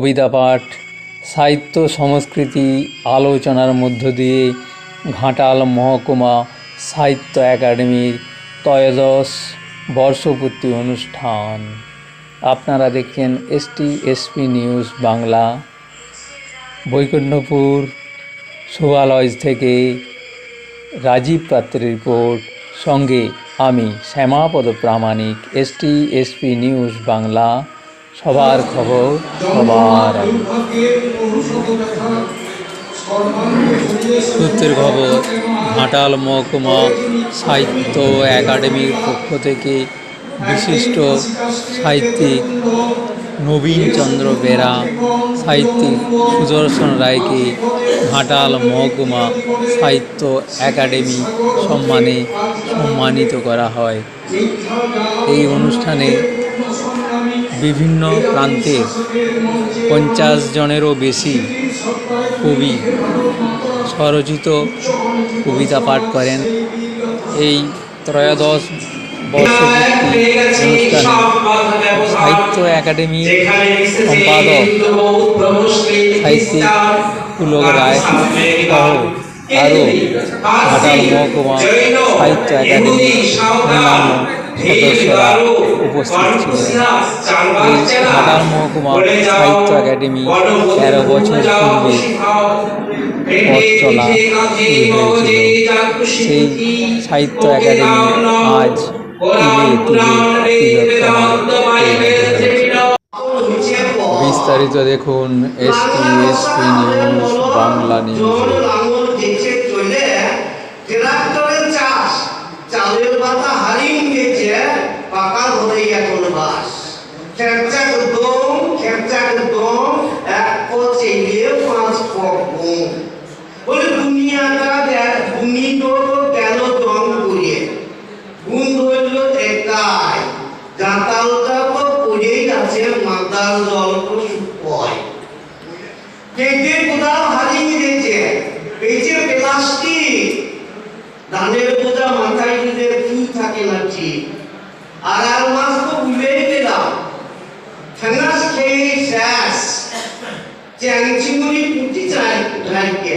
কবিতা পাঠ, সাহিত্য, সংস্কৃতি, আলোচনার মধ্য দিয়ে ঘাটাল মহকুমা সাহিত্য একাডেমির ত্রয়োদশ বর্ষপূর্তি অনুষ্ঠান। আপনারা দেখছেন ST SP news Bangla. Baikunthapur Shobhalay থেকে রাজীব পাত্রের রিপোর্ট। সঙ্গে আমি Shyamapada Pramanik ST SP news Bangla. সবার খবর, সবার সূত্রের খবর, ঘাটাল মহকুমা সাহিত্য একাডেমির পক্ষ থেকে বিশিষ্ট সাহিত্যিক নবীনচন্দ্র বেরা, সাহিত্যিক সুদর্শন রায়কে ঘাটাল মহকুমা সাহিত্য একাডেমি সম্মানে সম্মানিত করা হয়। এই অনুষ্ঠানে বিভিন্ন প্রান্তে পঞ্চাশ জনেরও বেশি কবি স্বরচিত কবিতা পাঠ করেন। এই ত্রয়োদশ বর্ষপূর্তি সাহিত্য একাডেমি সম্পাদক, সাহিত্যিক পুলক রায় আরও ঘাটাল মহকুমা সাহিত্য একাডেমি অন্যান্য সদস্যরা উপস্থিত ছিলেন। এই ঘাটাল মহকুমা সাহিত্য একাডেমি তেরো বছর পূর্বে পথ চলা সেই সাহিত্য একাডেমি আজ তিলে তিলে বিস্তারিত দেখুন ST SP news Bangla news. ধানের বোঝা মাথায় দিলে তুই থাকে না ঠিক আর আর মাস তো ভুলেই গেলাম ফেনাস খেয়ে শেষ। চ্যাংচিমুড়ি পুটি চাই রাইকে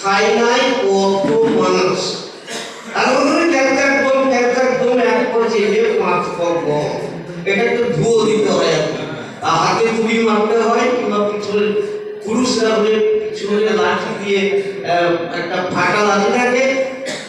খাই নাই কত মানুষ। আর ওখানে ক্যাপচার দম ক্যাপচার দম এক পচে যে পাঁচ পক এটা একটু ধুয়ো দিতে হয় আর। হাতে তুলি মারতে হয় কিংবা পিছনে পুরুষরা হলে পিছনে লাঠি দিয়ে একটা ফাটা লাঠি থাকে।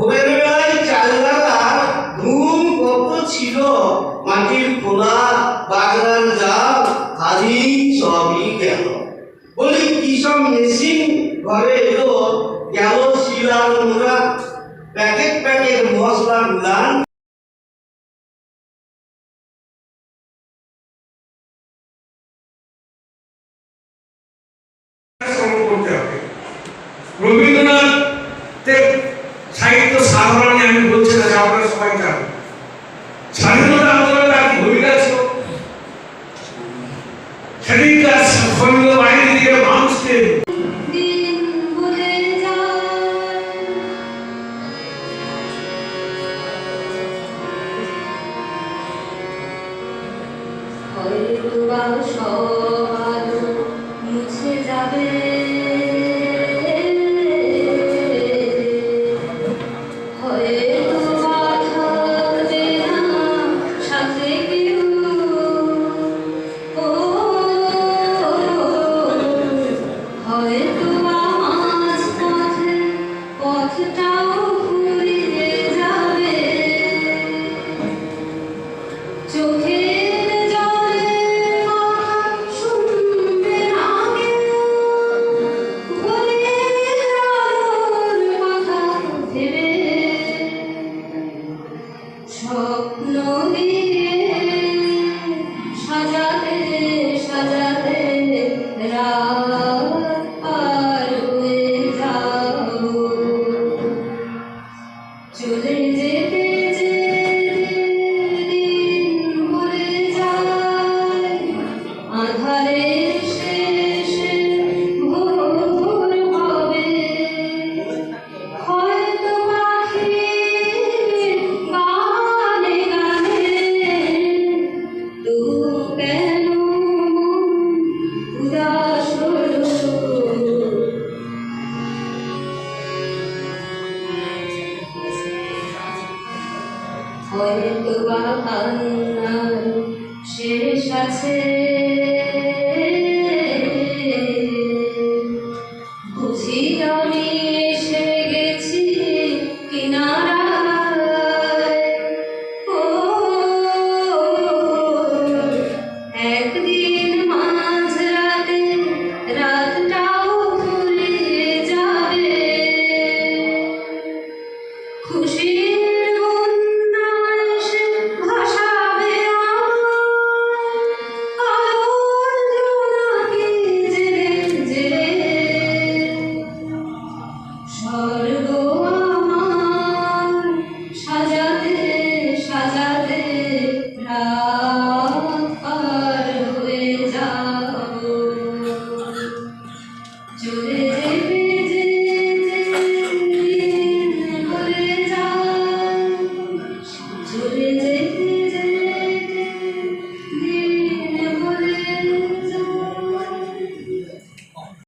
ভোরের বেলায় চালদারা ঘুম কত ছিল, মাটির খোলা বাগড়ার জাল হারি সবই গেল। বলি, কি সব মেশিন ঘরে এলো? গেল শিলার প্যাকেট প্যাকেট মশলা গুলান শেষ